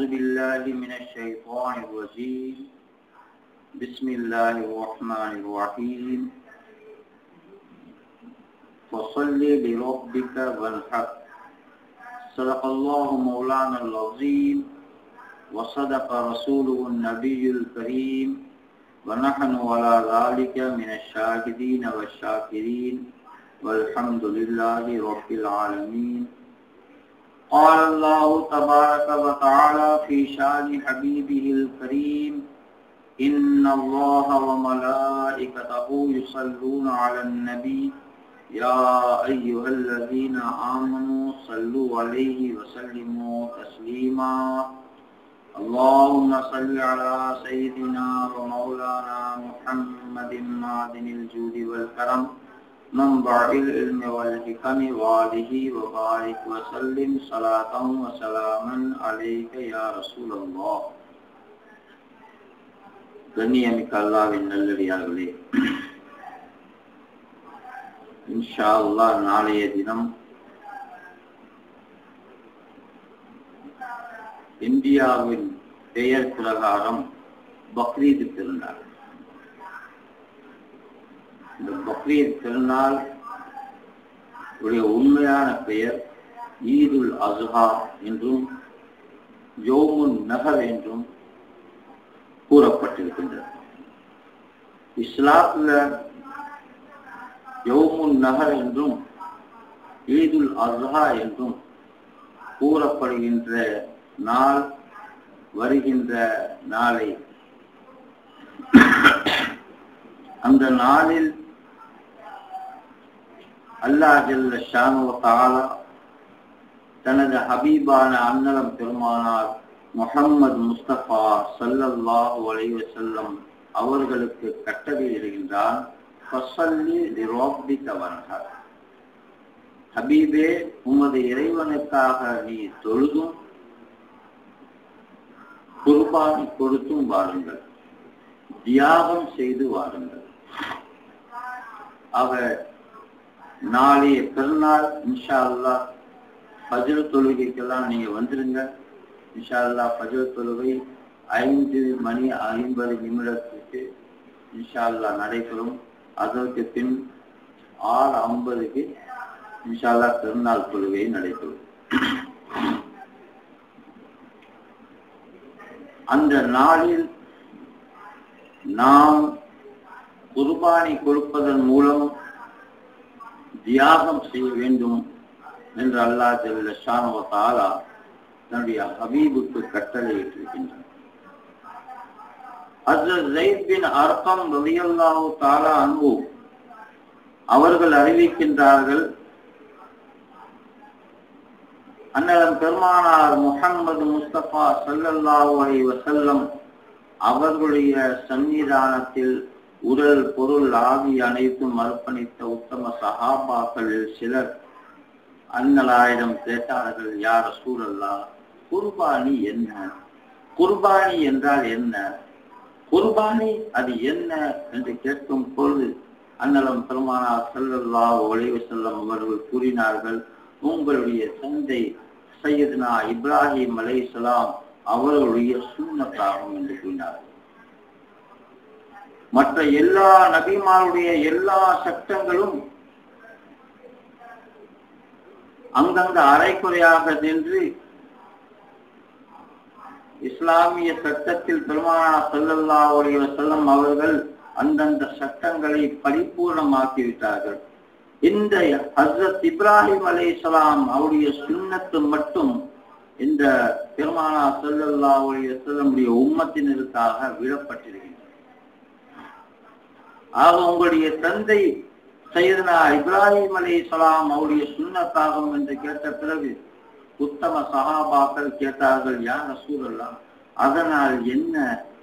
اعوذ باللہ من الشیطان الرجیم بسم اللہ الرحمن الرحیم فصلی لربک والحق صدق اللہ مولانا العظیم وصدق رسوله النبی الكریم ونحن ولا ذالک من الشاکدین والشاکرین والحمد للہ رب العالمین قال الله تبارك وتعالى في شان حبيبه الكريم إن الله وملائكته يصلون على النبي يا أيها الذين آمنوا صلوا عليه وسلموا تسليما اللهم صل على سيدنا ومولانا محمد معدن الجود والكرم منبع العلم والحكم وآله وبارك وسلم صلاة وسلاما عليك يا رسول الله கண்ணியமிக்க அல்லாவின் நல்லடியார்களே இன்ஷா அல்லாஹ் நாளைய தினம் இந்தியாவின் பெயர் பிரகாரம் பக்ரீத் திருநாள் இந்த பக்ரீத் திருநாள் உடைய உண்மையான பெயர் ஈதுல் அசுஹா என்றும் யோமுன் நகர் என்றும் கூறப்பட்டிருக்கின்றது. இஸ்லாத்துல யோமுன் நகர் என்றும் ஈதுல் அசுஹா என்றும் கூறப்படுகின்ற நாள் வருகின்ற நாளை அந்த நாளில் அல்லாஹ் ஜல்ல ஷானு தாலா தனது ஹபீபான அன்னலம் பெருமானார் முகம்மது முஸ்தபா சல்லல்லாஹு அலைஹி செல்லம் அவர்களுக்கு கட்டளையிடுகின்றான் ஹபீபே உமது இறைவனுக்காக நீ தொழுதும் குர்பானி கொடுத்தும் வாருங்கள் தியாகம் செய்து வாருங்கள். அவர் நாளைய பிறநாள் இன்ஷா அல்லா ஃபஜ்ர் தொழுகைக்கெல்லாம் நீங்க வந்துருங்க. இன்ஷா அல்லா தொழுகை ஐந்து மணி ஐம்பது நிமிடத்துக்கு இன்ஷா அல்லா நடைபெறும். அதற்கு பின் ஆறு ஐம்பதுக்கு இன்ஷா அல்லா பெருநாள் தொழுகை நடைபெறும். அந்த நாளில் நாம் குர்பானி கொடுப்பதன் மூலம் தியாகம் செய்ய வேண்டும் என்று அல்லாஹ் ஜல்ல ஷானவ தாலா தன்னுடைய ஹபீபுக்கு கட்டளையிட்டிருக்கின்றார் அர்த்தம் ரலியல்லாஹு தாலா அன்பு அவர்கள் அறிவிக்கின்றார்கள் அண்ணலம் பெருமானார் முகமது முஸ்தபா சல்லல்லாஹு அலி வசல்லம் அவர்களுடைய சன்னிதானத்தில் உடல் பொருள் ஆவி அனைத்தும் அர்ப்பணித்த உத்தம சகாபாக்களில் சிலர். அண்ணலாயிடம் கேட்டார்கள் யார் சூழல்லா குர்பானி என்ன? குர்பானி என்றால் என்ன? குர்பானி அது என்ன? என்று கேட்கும் பொழுது அன்னலம் பெருமானார் செல்லல்லா ஒளிவு செல்லம் அவர்கள் கூறினார்கள் உங்களுடைய தந்தை சையதுனா இப்ராஹிம் அலைசலாம் அவர்களுடைய சுண்ணத்தாகும் என்று கூறினார்கள். மற்ற எல்லா நபிமாருடைய எல்லா சட்டங்களும் அங்கங்க அரைக்குறையாக நின்று இஸ்லாமிய சட்டத்தில் பெருமானா செல்லல்லா உடைய செல்லம் அவர்கள் அந்தந்த சட்டங்களை பரிபூர்ணமாக்கிவிட்டார்கள். இந்த ஹசரத் இப்ராஹிம் அலை இஸ்லாம் அவருடைய சுண்ணத்து மட்டும் இந்த பெருமானா செல்லல்லா உடைய செல்லமுடைய உம்மத்தினருக்காக விடப்பட்டிருக்கின்றன ஆக உங்களுடைய தந்தை சையதுனா இப்ராஹிம் அலி சலாம் அவருடைய சுண்ணத்தாகும் என்று கேட்ட பிறகு உத்தம சகாபாக்கள் கேட்டார்கள் யார் சூழலாம் அதனால் என்ன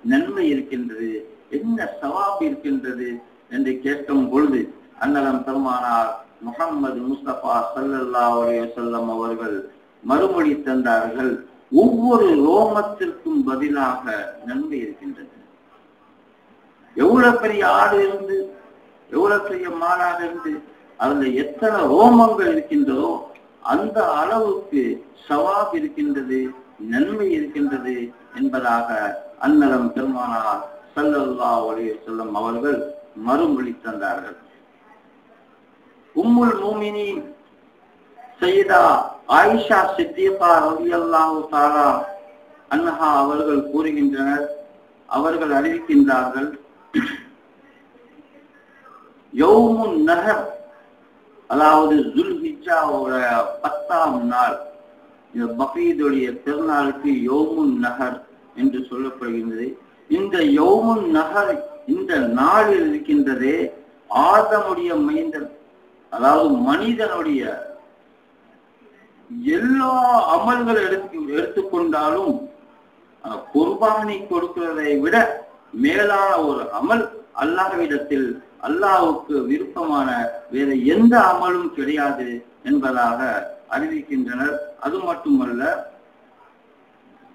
நன்மை இருக்கின்றது? என்ன சவாப் இருக்கின்றது? என்று கேட்கும் பொழுது அன்னலம் பெருமானார் முகம்மது முஸ்தபா சல்லல்லா அலைஹி செல்லம் அவர்கள் மறுமொழி தந்தார்கள் ஒவ்வொரு ரோமத்திற்கும் பதிலாக நன்மை இருக்கின்றது. எவ்வளவு பெரிய ஆடு இருந்து எவ்வளவு பெரிய மாடாக இருந்து அதுல எத்தனை ரோமங்கள் இருக்கின்றதோ அந்த அளவுக்கு சவாப் இருக்கின்றது நன்மை இருக்கின்றது என்பதாக அன்னலம் பெருமானார் சல்லல்லா ஒளிய செல்லும் அவர்கள் மறுமொழி தந்தார்கள். உம்முல் மூமினி சையதா ஆயிஷா சித்தியகா ரலியல்லாஹு தாரா அன்ஹா அவர்கள் கூறுகின்றனர் அவர்கள் அறிவிக்கின்றார்கள் யௌமுன் நகர் அதாவது ஜுல்ஹிஜாவோட பத்தாம் நாள். இந்த பக்ரீதுடைய திருநாளுக்கு யோமுன் நகர் என்று சொல்லப்படுகின்றது. இந்த யோமுன் நகர் இந்த நாளில் இருக்கின்றதே ஆதமுடைய மைந்தன் அதாவது மனிதனுடைய எல்லா அமல்கள் எடுத்து எடுத்துக்கொண்டாலும் குர்பானி கொடுக்கிறதை விட மேலான ஒரு அமல் அல்லாஹ்விடத்தில் அல்லாவுக்கு விருப்பமான வேற எந்த அமலும் கிடையாது என்பதாக அறிவிக்கின்றனர். அது மட்டுமல்ல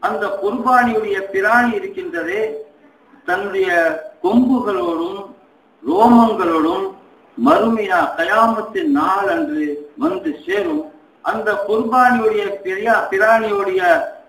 அந்த குர்பானியுடைய பிராணி இருக்கின்றதே தன்னுடைய கொம்புகளோடும் ரோமங்களோடும் மறுமையா கயாமத்தின் நாள் அன்று வந்து சேரும். அந்த குர்பானியுடைய பிரியா பிராணியுடைய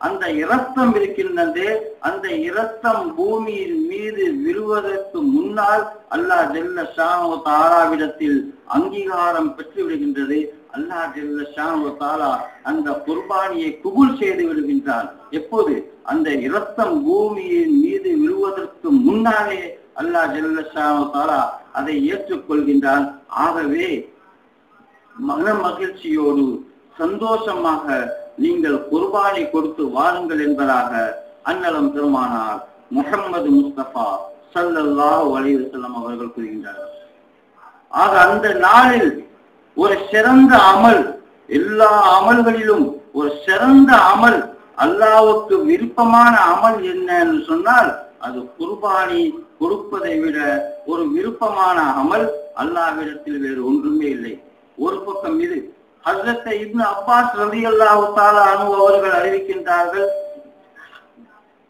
அந்த இரத்தம் இருக்கின்றது அந்த இரத்தம் பூமியின் மீது விழுவதற்கு முன்னால் அல்லாஹ் ஜெல்ல ஷானோ தாராவிடத்தில் அங்கீகாரம் பெற்று விடுகின்றது அல்லாஹ் ஜெல்ல ஷானோ தாரா அந்த குர்பானியை குபுல் செய்து விடுகின்றான். எப்போது? அந்த இரத்தம் பூமியின் மீது விழுவதற்கு முன்னாலே அல்லாஹ் ஜெல்ல ஷானோ தாரா அதை ஏற்றுக்கொள்கின்றான். ஆகவே மன மகிழ்ச்சியோடு சந்தோஷமாக நீங்கள் குர்பானை கொடுத்து வாருங்கள் என்பதாக அன்னலம் பெருமானார் முகம்மது முஸ்தபா ஸல்லல்லாஹு அலைஹி செல்லம் அவர்கள் கூறுகின்றார்கள். ஆக அந்த நாளில் ஒரு சிறந்த அமல் எல்லா அமல்களிலும் ஒரு சிறந்த அமல் அல்லாவுக்கு விருப்பமான அமல் என்னன்னு சொன்னால் அது குர்பானி கொடுப்பதை விட ஒரு விருப்பமான அமல் அல்லாவிடத்தில் வேறு ஒன்றுமே இல்லை. ஒரு பக்கம் இது ஹசரத் இப்னு அப்பாஸ் ரலியல்லாஹு தாலா அனு அவர்கள் அறிவிக்கின்றார்கள்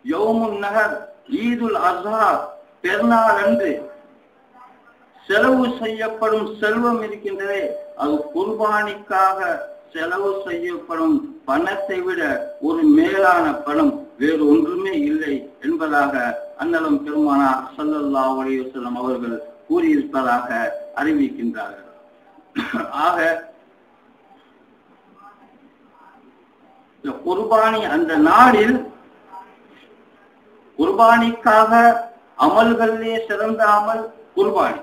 யோமுன் நகர் ஈதுல் அசா பெருநாள் அன்று செலவு செய்யப்படும் செல்வம் இருக்கின்றதே அது குர்பானிக்காக செலவு செய்யப்படும் பணத்தை விட ஒரு மேலான பணம் வேறு ஒன்றுமே இல்லை என்பதாக அன்னலம் பெருமானார் சல்லல்லா அலைஹி அவர்கள் கூறியிருப்பதாக அறிவிக்கின்றார்கள். ஆக இந்த குர்பானி அந்த நாளில் குர்பானிக்காக அமல்களிலே சிறந்த அமல் குர்பானி.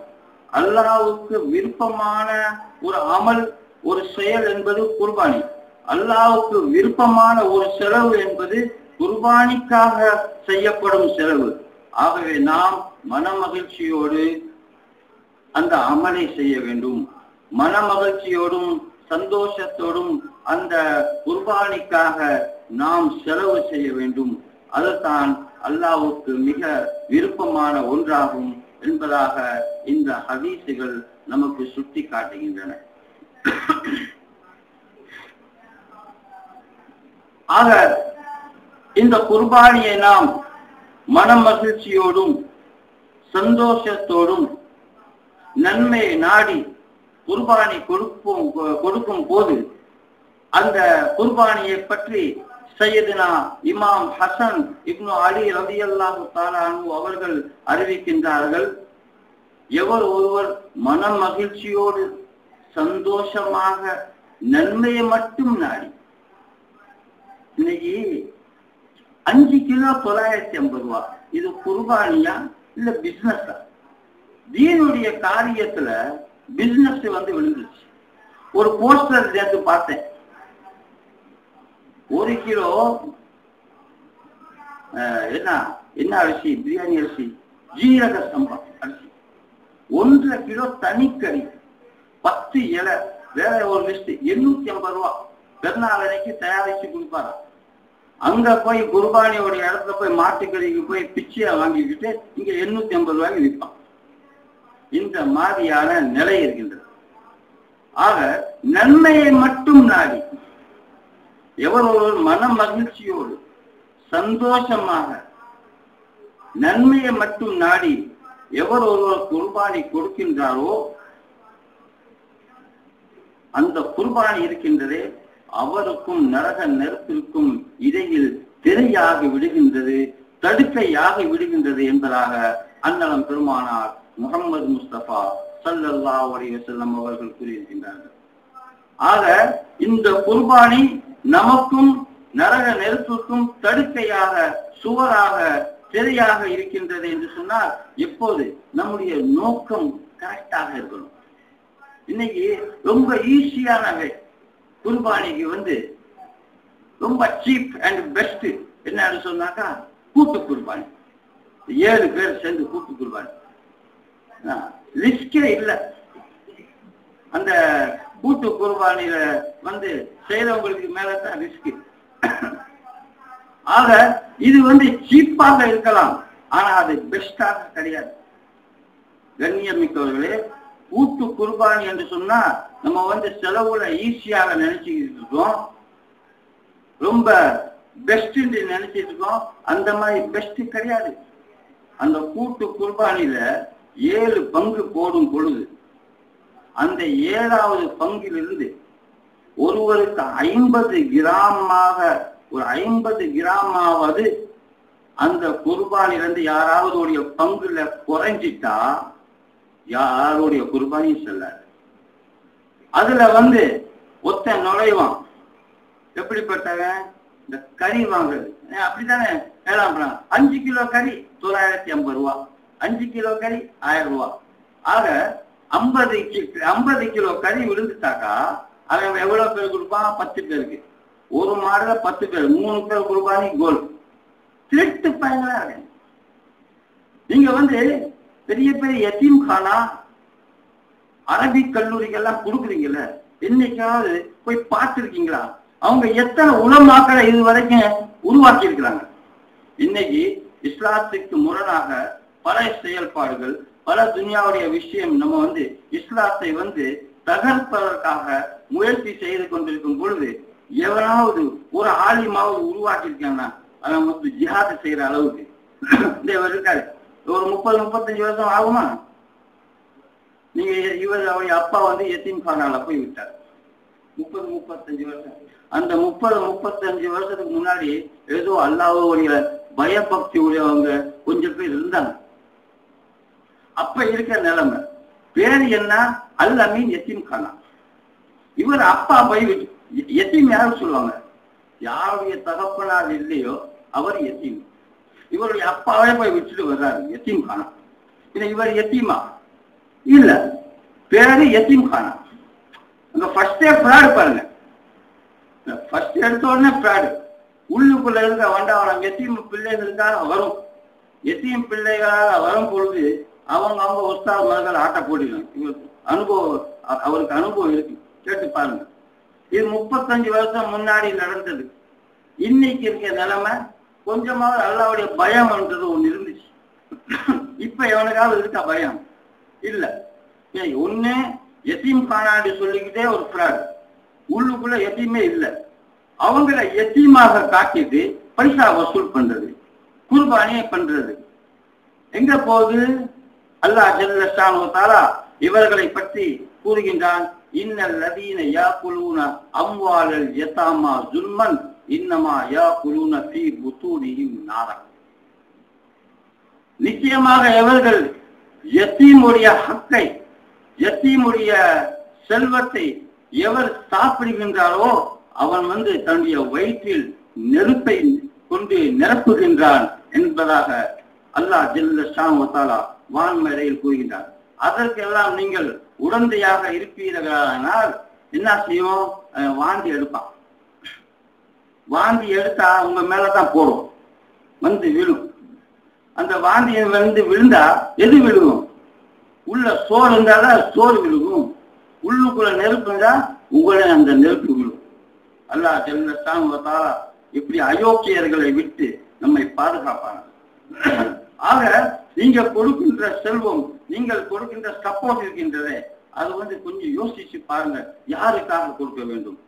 அல்லாவுக்கு விருப்பமான ஒரு அமல் ஒரு செயல் என்பது குர்பானி. அல்லாவுக்கு விருப்பமான ஒரு செலவு என்பது குர்பானிக்காக செய்யப்படும் செலவு. ஆகவே நாம் மன மகிழ்ச்சியோடு அந்த அமலை செய்ய வேண்டும். மன மகிழ்ச்சியோடும் சந்தோஷத்தோடும் அந்த குர்பானிக்காக நாம் செலவு செய்ய வேண்டும். அதுதான் அல்லாவுக்கு மிக விருப்பமான ஒன்றாகும் என்பதாக இந்த ஹதீசுகள் நமக்கு சுட்டி காட்டுகின்றன. ஆக இந்த குர்பானியை நாம் மன மகிழ்ச்சியோடும் சந்தோஷத்தோடும் நன்மையை நாடி குர்பானி கொடுப்போம் கொடுக்கும் போது அந்த குர்பானியை பற்றி சையதுனா இமாம் ஹசன் இப்னு அலி ரலியல்லாஹு அல்லாஹு அன்ஹு அவர்கள் அறிவிக்கின்றார்கள் எவர் ஒருவர் மன மகிழ்ச்சியோடு சந்தோஷமாக நன்மையை மட்டும் நாடி இன்னைக்கு அஞ்சு கிலோ தொள்ளாயிரத்தி ஐம்பது ரூபா இது குர்பானியா இல்ல பிசினஸா தீனுடைய காரியத்துல பிசினஸ் வந்து விழுந்துச்சு ஒரு போஸ்டர் சேர்த்து பார்த்தேன் ஒரு கிலோ என்ன? என்ன அரிசி? பிரியாணி அரிசி. ஜீரக சம்பா அரிசி. ஒன்றரை கிலோ தனிக்கறி. பத்து இலை. வேற ஒரு லிஸ்ட் எண்ணூத்தி ஐம்பது ரூபா. பெருநாள் அன்னைக்கு தயாரிச்சு கொடுப்பாரா? அங்க போய் குர்பானியோட இடத்துல போய் மாட்டுக்கறிக்கு போய் பிச்சையை வாங்கிக்கிட்டு இங்க எண்ணூத்தி ஐம்பது ரூபாய்க்கு விற்பான். இந்த மாதிரியான நிலை இருக்கின்றது. ஆக நன்மையை மட்டும் நாடி எவர் ஒருவர் மன மகிழ்ச்சியோடு சந்தோஷமாக நன்மையை மட்டும் நாடி எவர் ஒருவர் குர்பானி கொடுக்கின்றாரோ அந்த குர்பானி இருக்கின்றதே அவருக்கும் நரக நெருப்பிற்கும் இடையில் திரையாகி விடுகின்றது தடுக்கையாகி விடுகின்றது என்பதாக அன்னலம் பெருமானார் முகமது முஸ்தபா சல்லல்லா உடைய செல்லம் அவர்கள் கூறியிருக்கின்றார்கள். ஆக இந்த குர்பானி நமக்கும் நரக நெருப்புக்கும் தடுக்கையாக சுவராக திரையாக இருக்கின்றது என்று சொன்னால் எப்போது நம்முடைய நோக்கம் கரெக்டாக இருக்கணும். இன்னைக்கு ரொம்ப ஈஸியானவை குர்பானிக்கு வந்து ரொம்ப சீப் அண்ட் பெஸ்ட் என்னன்னு சொன்னாக்கா கூட்டு குர்பானி. ஏழு பேர் சேர்ந்து கூட்டு குர்பானி. ரிஸ்கே இல்லை. அந்த கூட்டு குர்பானியில வந்து செய்யறவங்களுக்கு மேலதான் ரிஸ்க் ஆக இது வந்து சீப்பாக இருக்கலாம். ஆனா அது பெஸ்டாக கிடையாது. கண்ணியமிக்கவர்களே கூட்டு குர்பானி என்று சொன்னா நம்ம வந்து செலவுல ஈஸியாக நினைச்சுக்கிட்டு இருக்கோம். ரொம்ப பெஸ்ட் நினைச்சிட்டு இருக்கோம். அந்த மாதிரி பெஸ்ட் கிடையாது. அந்த கூட்டு குர்பானில ஏழு பங்கு போடும் பொழுது அந்த ஏழாவது பங்கிலிருந்து ஒருவருக்கு ஐம்பது கிராமாக ஒரு ஐம்பது கிராமாவது அந்த குர்பானிலிருந்து யாராவது உடைய பங்குல குறைஞ்சிட்டா யாருடைய குர்பானியும் செல்லாது. அதுல வந்து ஒத்த நுழைவான். எப்படிப்பட்டவன்? இந்த கறி வாங்குறது. அப்படித்தானே? ஏழாம் அஞ்சு கிலோ கறி தொள்ளாயிரத்தி ஐம்பது ரூபா. அஞ்சு கிலோ கறி ஆயிரம் ரூபா. ஆக ஐம்பது ஐம்பது கிலோ கறி விழுந்துட்டாக்கா அவன் எவ்வளவு பேர் கொடுப்பான் பத்து பேருக்கு. ஒரு மாடுல பத்து பேர். மூணு பேர் கொடுப்பானி கோல் திருட்டு பயங்களா இருக்கு நீங்க வந்து பெரிய பெரிய எத்தீம் கானா அரபிக் கல்லூரிகள்லாம் கொடுக்குறீங்கல்ல என்னைக்காவது போய் பார்த்துருக்கீங்களா? அவங்க எத்தனை உலமாக்களை இது வரைக்கும் உருவாக்கி இருக்கிறாங்க இன்னைக்கு இஸ்லாத்துக்கு முரணாக பல செயல்பாடுகள் பல துனியாவுடைய விஷயம் நம்ம வந்து இஸ்லாத்தை வந்து தகர்ப்பதற்காக முயற்சி செய்து கொண்டிருக்கும் பொழுது எவராவது ஒரு ஆலிமாவது உருவாக்கி இருக்காங்கன்னா அவன் வந்து ஜிஹாது செய்யற அளவுக்கு. இவர் இருக்காரு. ஒரு முப்பது முப்பத்தஞ்சு வருஷம் ஆகுமா? நீங்க இவர் அவருடைய அப்பா வந்து எத்தீம் கானால போய் விட்டார் முப்பது முப்பத்தஞ்சு வருஷம். அந்த முப்பது முப்பத்தஞ்சு வருஷத்துக்கு முன்னாடி ஏதோ அல்லாவுடைய பயபக்தி உடையவங்க கொஞ்சம் பேர் இருந்தாங்க. அப்ப இருக்கிற நிலைமை. பேர் என்ன? அல் அமீன் எத்தீம் கானா. இவர் அப்பா போய் எத்தீம் யாரும் சொல்லுவாங்க? யாருடைய தகப்பனார் இல்லையோ அவர் எத்தீம். இவருடைய அப்பாவே போய் விட்டுட்டு வர்றாரு எத்தீம் கானா. இல்ல இவர் எத்தீமா? இல்ல. பேரு எத்தீம் கானா. அங்க ஃபர்ஸ்டே ஃப்ராடு பாருங்க. ஃபர்ஸ்ட் எடுத்த உடனே ஃப்ராடு உள்ளுக்குள்ள இருக்க வண்டவனம் எத்தீம் பிள்ளைகளுக்காக வரும். எத்தீம் பிள்ளைகளாக வரும் பொழுது அவங்க அவங்க உற்சாக மகள் ஆட்ட போட்டிடும் இவருக்கு அனுபவம் அவருக்கு அனுபவம் இருக்கு. கேட்டு பாருங்க. இது முப்பத்தஞ்சு வருஷம் முன்னாடி நடந்தது. இன்னைக்கு இருக்க நிலைமை கொஞ்சமாவது அல்லாவுடைய பயம்ன்றது ஒன்று இருந்துச்சு. இப்ப எவனுக்காவது இருக்கா பயம்? இல்ல. ஏய் ஒண்ணு எத்தீம் காணாடி சொல்லிக்கிட்டே ஒரு ஃப்ராட். உள்ளுக்குள்ள எத்தீமே இல்லை. அவங்கள எத்தீமாக காட்டிட்டு பைசா வசூல் பண்றது குர்பானியை பண்றது. எங்க போகுது? அல்லாஹ் ஜல்லஷானு தாலா இவர்களை பற்றி கூறுகின்றான் இன்னல் லதீன யாக்குலூன அம்வாலல் யதாமா ஜுல்மன் இன்னமா யா குலூன ஃபீ புத்தூனிஹிம் நாரம் நிச்சயமாக எவர்கள் எத்தீமுடைய ஹக்கை யத்தீமுடைய செல்வத்தை எவர் சாப்பிடுகின்றாரோ அவன் வந்து தன்னுடைய வயிற்றில் நெருப்பை கொண்டு நிரப்புகின்றான் என்பதாக அல்லாஹ் ஜெல்ல ஷாமத்தாலா வான்மறையில் கூறுகின்றார். அதற்கெல்லாம் நீங்கள் உடந்தையாக இருப்பீர்களானால் என்ன செய்யும்? வாந்தி எடுப்பான். வாந்தி எடுத்தா உங்க மேலதான் போடும். வந்து விழும். அந்த வாந்தி வந்து விழுந்தா எது விழுகும்? உள்ள சோறு இருந்தாலும் சோறு விழுகும். உள்ளுக்குள்ள நெருப்பு இருந்தா உங்களை அந்த நெருப்பு விழும். அல்லா ஜெல்லத்தால இப்படி அயோக்கியர்களை விட்டு நம்மை பாதுகாப்பாங்க ஆக நீங்க கொடுக்கின்ற செல்வம் நீங்கள் கொடுக்கின்ற சப்போர்ட் இருக்கின்றதே அது வந்து கொஞ்சம் யோசிச்சு பாருங்க யாருக்காக கொடுக்க வேண்டும்?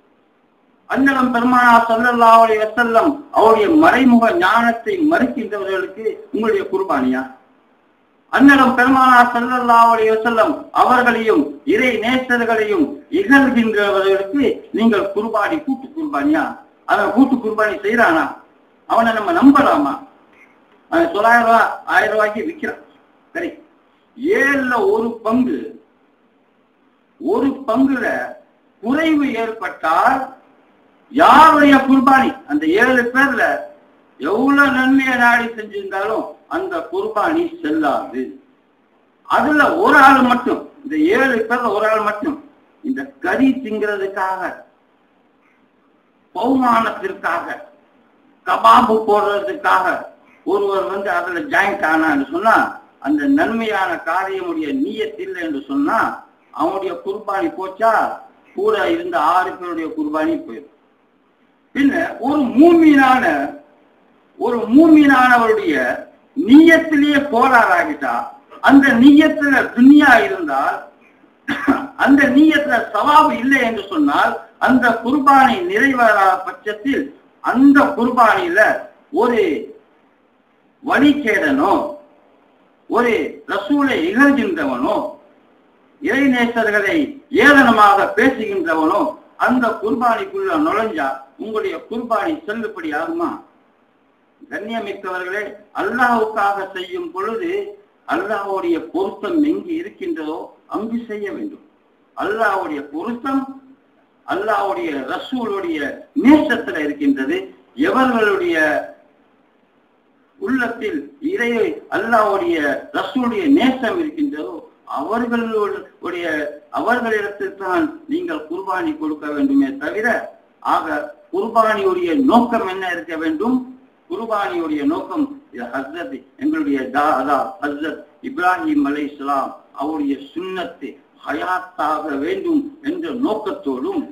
அன்னலம் பெருமானா சல்லல்லாஹு அலைஹி வஸல்லம் அவருடைய மறைமுக ஞானத்தை மறுக்கின்றவர்களுக்கு உங்களுடைய குர்பானியா? அன்னலம் பெருமானா சல்லல்லாஹு அலைஹி அவர்களையும் இறை நேசர்களையும் இகழ்கின்றவர்களுக்கு நீங்கள் குர்பானி கூட்டு குர்பானியா? அவன் கூட்டு குர்பானி செய்யறானா அவனை நம்ம நம்பலாமா? அவன் தொள்ளாயிரம் ரூபாய் ஆயிரம் ரூபாய்க்கு விற்கிறான். சரி. ஏழுல ஒரு பங்கு. ஒரு பங்குல குறைவு ஏற்பட்டால் யாருடைய குர்பானி? அந்த ஏழு பேர்ல எவ்வளவு நன்மையை நாடி செஞ்சிருந்தாலும் அந்த குர்பானி செல்லாது. அதுல ஒரு ஆள் மட்டும் இந்த ஏழு பேர்ல ஒரு ஆள் மட்டும் இந்த கறி திங்கிறதுக்காக பௌமானத்திற்காக கபாபு போடுறதுக்காக ஒருவர் வந்து அதுல ஜாயிண்ட் ஆனான்னு சொன்னா அந்த நன்மையான காரியமுடைய இல்லை என்று சொன்னா அவனுடைய குர்பானி போச்சா? கூட இருந்த ஆறு பேருடைய குர்பானி போயிடும். பின்ன ஒரு மூமீனான ஒரு மூமீனானவருடைய நீயத்திலேயே கோளாறாகிட்டா அந்த நீயத்துல துனியா இருந்தால் அந்த நீயத்துல சவாபு இல்லை என்று சொன்னால் அந்த குர்பானை நிறைவேறாத பட்சத்தில் அந்த குர்பானில ஒரு வழிகேடனோ? ஒரு ரசூலை இகழ்கின்றவனோ? இறைநேசர்களை ஏளனமாக பேசுகின்றவனோ? அந்த குர்பானிக்குள்ள நுழைஞ்சா உங்களுடைய குர்பானி செல்லுபடி ஆகுமா? கண்ணியமிக்கவர்களே அல்லாஹுக்காக செய்யும் பொழுது அல்லாஹுடைய பொருத்தம் எங்கு இருக்கின்றதோ அங்கு செய்ய வேண்டும். அல்லாஹ்வுடைய பொருத்தம் அல்லாஹுடைய ரசூலுடைய நேசத்துல இருக்கின்றது. எவர்களுடைய உள்ளத்தில் இறை அல்லாவுடைய ரசூடைய நேசம் இருக்கின்றதோ அவர்களுடைய அவர்களிடத்தில் தான் நீங்கள் குர்பானி கொடுக்க வேண்டுமே தவிர ஆக குர்பானியுடைய நோக்கம் என்ன இருக்க வேண்டும்? குர்பானியுடைய நோக்கம் ஹஸ்ரத் எங்களுடைய தாதா ஹஸ்ரத் இப்ராஹிம் அலை இஸ்லாம் அவருடைய சுண்ணத்தை ஹயாத்தாக வேண்டும் என்ற நோக்கத்தோடும்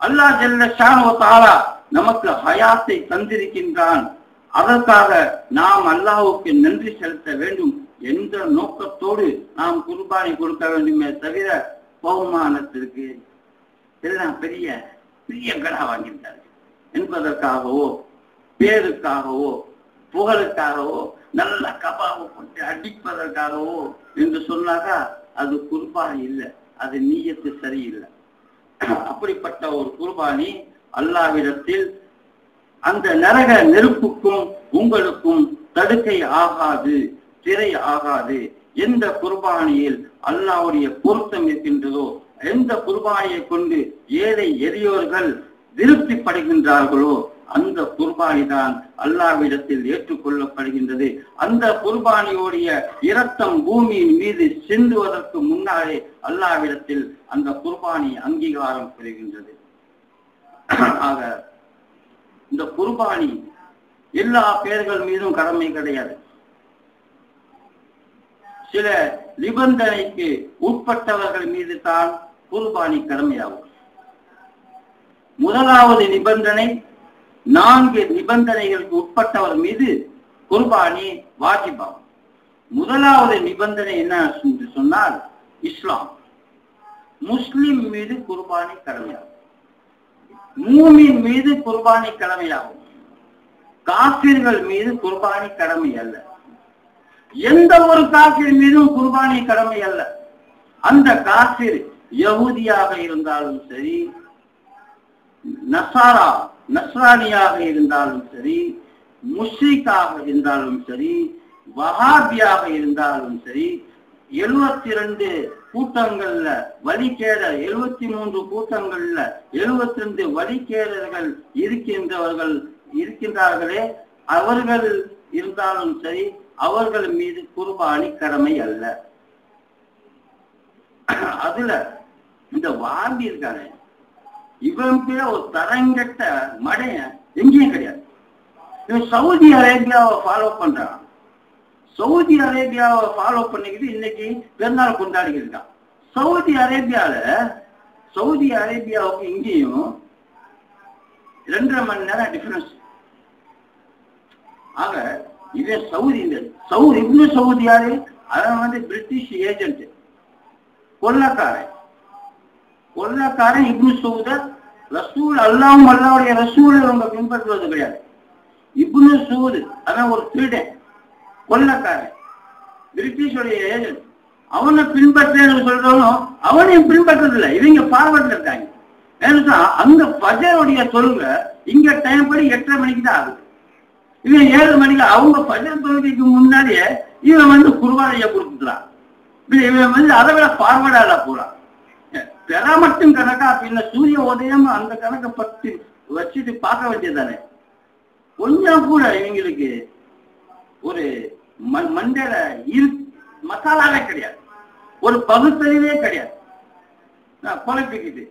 அல்லாஹ் ஜல்ல ஷானோ தாரா நமக்கு ஹயாத்தை தந்திருக்கின்றான். அதற்காக நாம் அல்லாஹுக்கு நன்றி செலுத்த வேண்டும் என்ற நோக்கத்தோடு நாம் குர்பானி கொடுக்க வேண்டுமே தவிர பகுமானத்திற்கு எல்லாம் பெரிய பெரிய கடா வாங்கிட்டாரு என்பதற்காகவோ பேருக்காகவோ புகழுக்காகவோ நல்ல கபாவை போட்டு அடிப்பதற்காகவோ என்று சொன்னாக்கா அது குர்பானி இல்லை. அது நீயத்து சரியில்லை. அப்படிப்பட்ட ஒரு குர்பானி அல்லாவிடத்தில் அந்த நரக நெருப்புக்கும் உங்களுக்கும் தடுக்கை ஆகாது திரை ஆகாது. எந்த குர்பானியில் அல்லாவுடைய பொருத்தம் இருக்கின்றதோ எந்த குர்பானியை கொண்டு ஏழை எளியோர்கள் திருப்திப்படுகின்றார்களோ அந்த குர்பானி தான் அல்லாவிடத்தில் ஏற்றுக்கொள்ளப்படுகின்றது. அந்த குர்பானியோடைய இரத்தம் பூமியின் மீது சிந்துவதற்கு முன்னாலே அல்லாவிடத்தில் அந்த குர்பானி அங்கீகாரம் பெறுகின்றது. ஆக இந்த குர்பானி எல்லா பேர்கள் மீதும் கடமை கிடையாது. சில நிபந்தனைக்கு உட்பட்டவர்கள் மீது தான் குர்பானி கடமையாகும். முதலாவது நிபந்தனை நான்கு நிபந்தனைகளுக்கு உட்பட்டவர் மீது குர்பானி வாஜிபாகும். முதலாவது நிபந்தனை என்ன என்று சொன்னால் இஸ்லாம். முஸ்லிம் மீது குர்பானி கடமையாகும். மூமின் மீது குர்பானி கடமையாகும். காசிர்கள் மீது குர்பானி கடமை அல்ல. எந்த ஒரு காசிர் மீதும் குர்பானி கடமை அல்ல. அந்த காசிர் யகுதியாக இருந்தாலும் சரி நசாரா நஸ்ரானியாக இருந்தாலும் சரி முஸ்லிக்காக இருந்தாலும் சரி வஹாபியாக இருந்தாலும் சரி எழுபத்தி ரெண்டு கூட்டங்கள்ல வழிகேடல் எழுபத்தி மூன்று கூட்டங்கள்ல எழுபத்தி ரெண்டு வழிகேடர்கள் இருக்கின்றவர்கள் இருக்கின்றார்களே. அவர்கள் இருந்தாலும் சரி அவர்கள் மீது குர்பானி கடமை அல்ல. அதுல இந்த வாந்தி இருக்கானே. இவன் பேர ஒரு தரங்கட்ட மடைய எங்கேயும் கிடையாது. இவன் சவுதி அரேபியாவை ஃபாலோ பண்றான். சவுதி அரேபியாவை ஃபாலோ பண்ணிக்கிட்டு இன்னைக்கு பெருநாள் கொண்டாடிக்கிட்டு இருக்கான். சவுதி அரேபியால சவுதி அரேபியாவுக்கு இங்கேயும் ரெண்டரை மணி நேரம் டிஃபரன்ஸ் ஆக இதே சவுதி இந்த சவுதி இன்னும் சவுதி யாரு? அவன் வந்து பிரிட்டிஷ் ஏஜென்ட் கொள்ளக்காரன். கொள்ளக்காரன் இப்னு சவுத ரசூல் அல்லாவும் அல்லாவுடைய ரசூலை அவங்க பின்பற்றுவது கிடையாது. இப்னு சவுது அதான் ஒரு திருடன். கொள்ளக்காரன் பிரிட்டிஷோடைய ஏஜென்ட் அவனை பின்பற்றேன்னு சொல்றவனும் அவனையும் பின்பற்றதில்லை இவங்க ஃபார்வர்ட்ல இருக்காங்க. ஏன்னா அங்க பஜருடைய தொழுங்க இங்க டைம் படி எட்டரை மணிக்கு தான் ஆகுது. இவன் ஏழு மணிக்கு அவங்க பஜர் தொழுகைக்கு முன்னாடியே இவன் வந்து குருவானைய கொடுத்துக்கலாம் இவன் வந்து அதை விட ஃபார்வர்டால போறான். பெற மட்டும் கணக்கா பின்ன சூரிய உதயம் அந்த கணக்கை பத்தி வச்சுட்டு பார்க்க வேண்டியதானே கொஞ்சம் கூட இவங்களுக்கு ஒரு மண்டையில இரு மசாலாவே கிடையாது. ஒரு பகுத்தறிவே கிடையாது. குழப்பிக்கிட்டு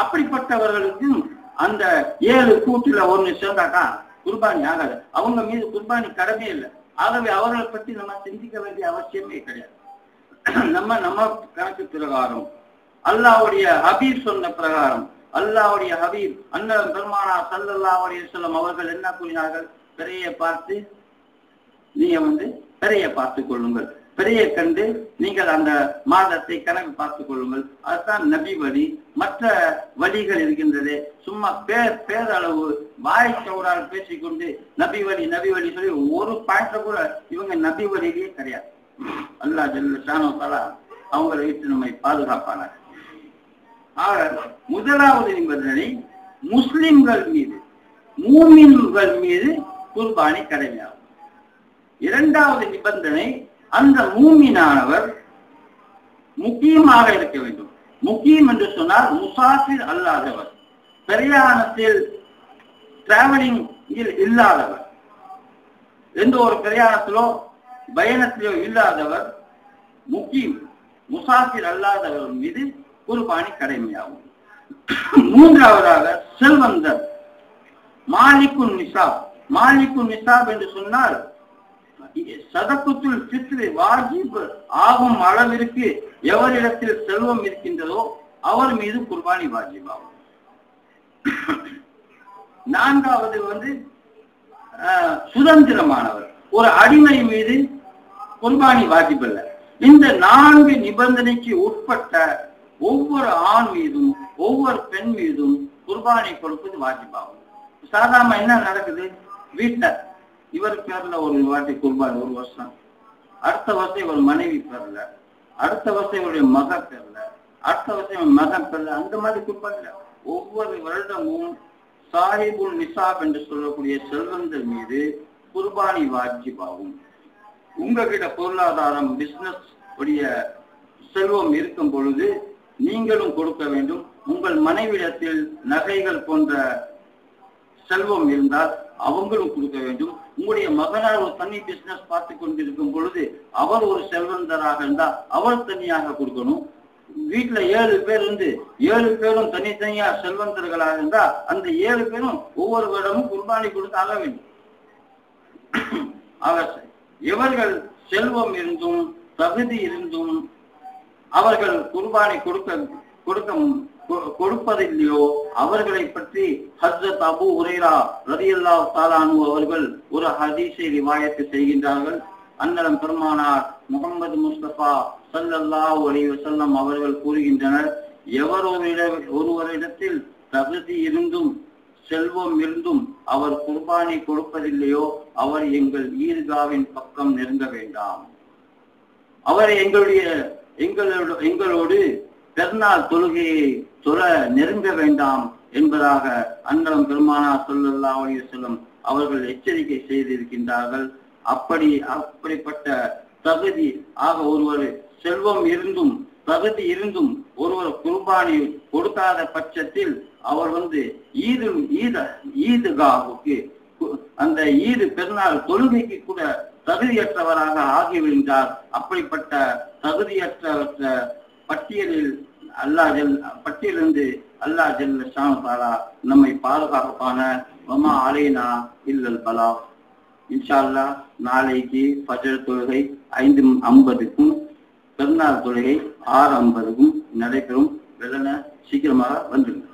அப்படிப்பட்டவர்களுக்கும் அந்த ஏழு கூட்டுல ஒண்ணு சேர்ந்தாக்கா குர்பானி ஆகாது. அவங்க மீது குர்பானி கடமை இல்லை. ஆகவே அவர்களை பற்றி நம்ம சிந்திக்க வேண்டிய அவசியமே கிடையாது. நம்ம நம்ம கணக்கு பிரகாரம். அல்லாவுடைய ஹபீப் சொன்ன பிரகாரம். அல்லாவுடைய ஹபீப் அண்ணன் பெருமானா சல்லல்லாவுடைய சொல்லம் அவர்கள் என்ன கூறினார்கள்? பிறையை பார்த்து நீங்க வந்து பிறைய பார்த்துக் கொள்ளுங்கள். பிறையை கண்டு நீங்கள் அந்த மாதத்தை கணக்கு பார்த்துக் கொள்ளுங்கள். அதுதான் நபி வழி. மற்ற வழிகள் இருக்கின்றது. சும்மா பேர் பேரளவு வாய் சவுடால் பேசிக்கொண்டு நபி வழி நபி வழி சொல்லி ஒரு பாயிண்ட்ல கூட இவங்க நபி வழியிலேயே கிடையாது. அல்லாஹ் ஜல்ல ஷானு அவங்களை விட்டு நம்மை பாதுகாப்பானார். ஆக முதலாவது நிபந்தனை முஸ்லிம்கள் மீது மூமின்கள் மீது குர்பானி கடமையாகும். இரண்டாவது நிபந்தனை அந்த மூமினானவர் முக்கியமாக இருக்க வேண்டும். முக்கியம் என்று சொன்னால் முசாஃபிர் அல்லாதவர் பிரயாணத்தில் டிராவலிங் இல்லாதவர். எந்த ஒரு பிரயாணத்திலோ பயணத்திலோ இல்லாதவர் முக்கியம் முசாஃபிர் அல்லாதவர் மீது குர்பானி கடமையாகும். மூன்றாவதாக செல்வந்தர் மாலிக்குன் நிசாப். மாலிக்குன் நிசாப் என்று சொன்னால் சதக்குத்துல் சித்ரு வாஜிப் ஆகும் அளவிற்கு எவரிடத்தில் செல்வம் இருக்கின்றதோ அவர் மீது குர்பானி வாஜிப் ஆகும் நான்காவது வந்து சுதந்திரமானவர். ஒரு அடிமை மீது குர்பானி வாஜிப் அல்ல இந்த நான்கு நிபந்தனைக்கு உட்பட்ட ஒவ்வொரு ஆண் மீதும் ஒவ்வொரு பெண் மீதும் குர்பானி கொடுப்பது வாஜிபாகும் சாதாரண என்ன நடக்குது? வீட்டில் இவர் பேர்ல ஒரு வாட்டி குர்பானி ஒரு வருஷம். அடுத்த வருஷம் இவர் மனைவி பேர்ல. அடுத்த வருஷம் இவருடைய மக பேர்ல. அடுத்த வருஷம் இவன் மகன் பேர்ல. அந்த மாதிரி குர்பான் இல்ல. ஒவ்வொரு வருடமும் சாஹிபுல் நிசாப் என்று சொல்லக்கூடிய செல்வந்தர் மீது குர்பானி வாஜிபாகும். உங்ககிட்ட பொருளாதாரம் பிசினஸ் உடைய செல்வம் இருக்கும் பொழுது நீங்களும் கொடுக்க வேண்டும். உங்கள் மனைவிடத்தில் நகைகள் போன்ற செல்வம் இருந்தால் அவங்களும் கொடுக்க வேண்டும். உங்களுடைய மகனார் ஒரு தனி பிசினஸ் பார்த்து கொண்டிருக்கும் பொழுது அவர் ஒரு செல்வந்தராக இருந்தால் அவர் தனியாக கொடுக்கணும். வீட்டுல ஏழு பேர் இருந்து ஏழு பேரும் தனித்தனியா செல்வந்தர்களாக இருந்தா அந்த ஏழு பேரும் ஒவ்வொரு வருடமும் குர்பானி கொடுத்தாக வேண்டும். அவர் இவர்கள் செல்வம் இருந்தும் தகுதி இருந்தும் அவர்கள் குர்பானி கொடுக்க கொடுக்க கொடுப்பதில்லையோ? அவர்களை பற்றி ஹஸ்ரத் அபு உரைரா ரதியல்லாஹ் தாலானு அவர்கள் ஒரு ஹதீஸை ரிவாயத்து செய்கின்றார்கள். அன்னலம் பெருமானார் முகமது முஸ்தபா சல்லல்லா ஒலி வசல்லம் அவர்கள் கூறுகின்றனர் எவர் ஒருவரிடத்தில் தகுதி இருந்தும் செல்வம் இருந்தும் அவர் குர்பானை கொடுப்பதில்லையோ? அவர் எங்கள் ஈர்காவின் பக்கம் நெருங்க வேண்டாம். அவர் எங்களுடைய எங்களோடு எங்களோடு பெருநாள் தொழுகையை தொழ நெருங்க வேண்டாம் என்பதாக அன்னலம் பெருமானா சொல்லல்லா செல்லும் அவர்கள் எச்சரிக்கை செய்திருக்கின்றார்கள். அப்படி அப்படிப்பட்ட தகுதி ஆக ஒருவர் செல்வம் இருந்தும் தகுதி இருந்தும் ஒருவர் குர்பானி கொடுக்காத பட்சத்தில் அவர் வந்து ஈது ஈத ஈதுகாவுக்கு அந்த ஈது பெருநாள் தொழுகைக்கு கூட தகுதியற்றவராக ஆகிவிடுகிறார் அப்படிப்பட்ட தகுதியற்ற பட்டியலில் அல்லாஹ் ஜல் பட்டியலிருந்து அல்லாஹ் ஜல் ஷானு தாலா நம்மை பாதுகாப்பான வமா அலைனா இல்லல் பலா. இன்ஷா அல்லாஹ் நாளைக்கு பஜர் தொழுகை ஐந்து ஐம்பதுக்கும் பெருநாள் தொழுகை ஆறு ஐம்பதுக்கும் நடைபெறும். வெள்ளன சீக்கிரமாக வந்துடுங்க